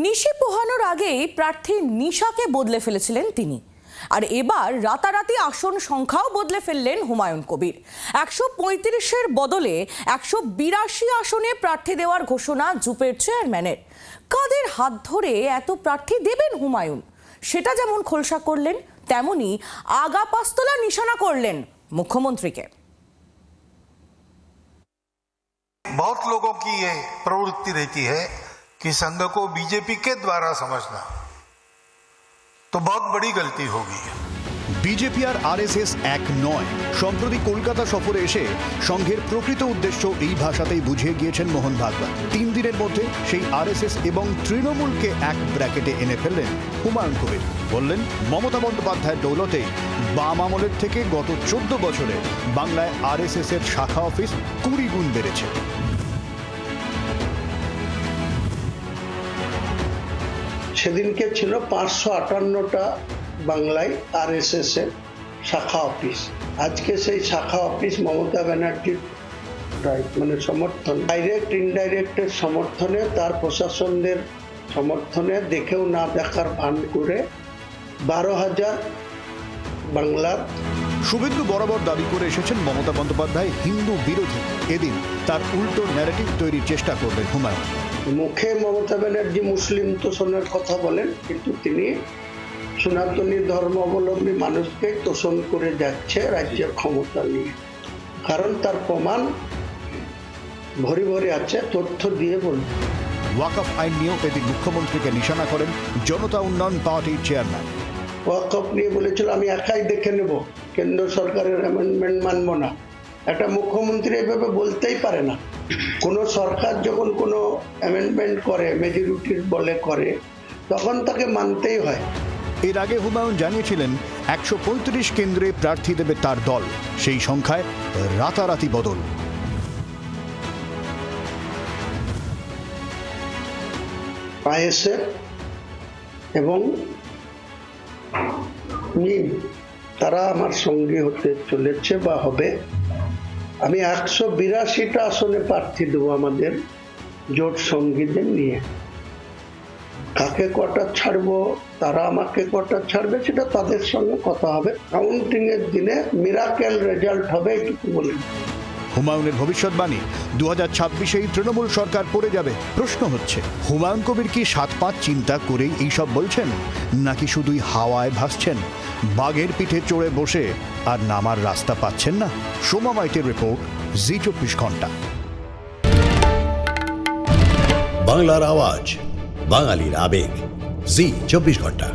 নিশি পোহানোর আগেই প্রার্থী নিশাকে বদলে ফেলেছিলেন তিনি আর এবার রাতারাতি আসন সংখ্যাও বদলে ফেললেন হুমায়ুন কবির একশো পঁয়ত্রিশের বদলে একশো বিরাশি আসনে প্রার্থী দেওয়ার ঘোষণা জুপের চেয়ারম্যানের কাদের হাত ধরে এত প্রার্থী দেবেন হুমায়ুন সেটা যেমন খোলসা করলেন তেমনি আগা পাস্তলা নিশানা করলেন মুখ্যমন্ত্রীকে बहुत लोगों की ये प्रवृत्ति रहती है कि संघ को बीजेपी के द्वारा समझना तो बहुत बड़ी गलती होगी বিজেপি আর আরএসএস এক নয় সম্প্রতি কলকাতা সফরে এসে সংঘের প্রকৃত উদ্দেশ্য এই ভাষাতেই বুঝিয়ে গিয়েছেন মোহন ভাগবত তিন দিনের মধ্যে সেই আরএসএস এবং তৃণমূলকে এক ব্র্যাকেটে এনে ফেললেন হুমায়ুন কবির বললেন মমতা বন্দ্যোপাধ্যায়ের দৌলতে বাম আমলের থেকে গত চোদ্দ বছরে বাংলায় আরএসএস এর শাখা অফিস কুড়ি গুণ বেড়েছে সেদিনকে ছিল পাঁচশো আটান্নটা বাংলায় আর এস এর শাখা অফিস। আজকে সেই শাখা অফিস মমতা ব্যানার্জির মানে সমর্থন। ডাইরেক্ট ইনডাইরেক্টের সমর্থনে, তার প্রশাসনদের সমর্থনে দেখেও না দেখার ভান করে বারো হাজার বাংলার শুভেন্দু বরাবর দাবি করে এসেছেন মমতা বন্দ্যোপাধ্যায়, হিন্দু বিরোধী। এদিন তার উল্টো ন্যারেটিভ তৈরির চেষ্টা করবেন হুমায়ুন। মুখে মমতা ব্যানার্জি মুসলিম তোষণের কথা বলেন কিন্তু তিনি সনাতনী ধর্মাবলম্বী মানুষকে তোষণ করে যাচ্ছে রাজ্যের ক্ষমতা নিয়ে। কারণ তার প্রমাণ ভরি ভরি আছে তথ্য দিয়ে বলবে ওয়াকফ আইন নিয়েও এদিন মুখ্যমন্ত্রীকে নিশানা করেন জনতা উন্নয়ন পার্টির চেয়ারম্যান। ওয়াকফ নিয়ে বলেছিল আমি একাই দেখে নেব কেন্দ্র সরকারের অ্যামেন্ডমেন্ট মানব না। একটা মুখ্যমন্ত্রী এভাবে বলতেই পারে না। কোনো সরকার যখন কোনো অ্যামেন্ডমেন্ট করে মেজরিটির বলে করে তখন তাকে মানতেই হয়। এর আগে হুমায়ুন জানিয়েছিলেন একশো পঁয়ত্রিশ কেন্দ্রে প্রার্থী দেবে তার দল। সেই সংখ্যায় রাতারাতি বদল। আইএসএফ এবং তারা আমার সঙ্গী হতে চলেছে বা হবে। আমি একশো বিরাশিটা আসনে প্রার্থী দেবো আমাদের জোট সঙ্গীদের নিয়ে। কাকে কটা ছাড়বো, তারা আমাকে কটা ছাড়বে, সেটা তাদের সঙ্গে কথা হবে। কাউন্টিং এর দিনে মিরাকেল রেজাল্ট হবে, এটুকু বলে হুমায়ুনের ভবিষ্যৎবাণী। দু হাজার ছাব্বিশেই তৃণমূল সরকার পড়ে যাবে। প্রশ্ন হচ্ছে, হুমায়ুন কবির কি সাত পাঁচ চিন্তা করেই এইসব বলছেন? নাকি শুধুই হাওয়ায় ভাসছেন? বাঘের পিঠে চড়ে বসে আর নামার রাস্তা পাচ্ছেন না? সোমা মাইটের রিপোর্ট, জি চব্বিশ ঘণ্টা। বাংলার আওয়াজ, বাঙালির আবেগ, জি চব্বিশ ঘণ্টা।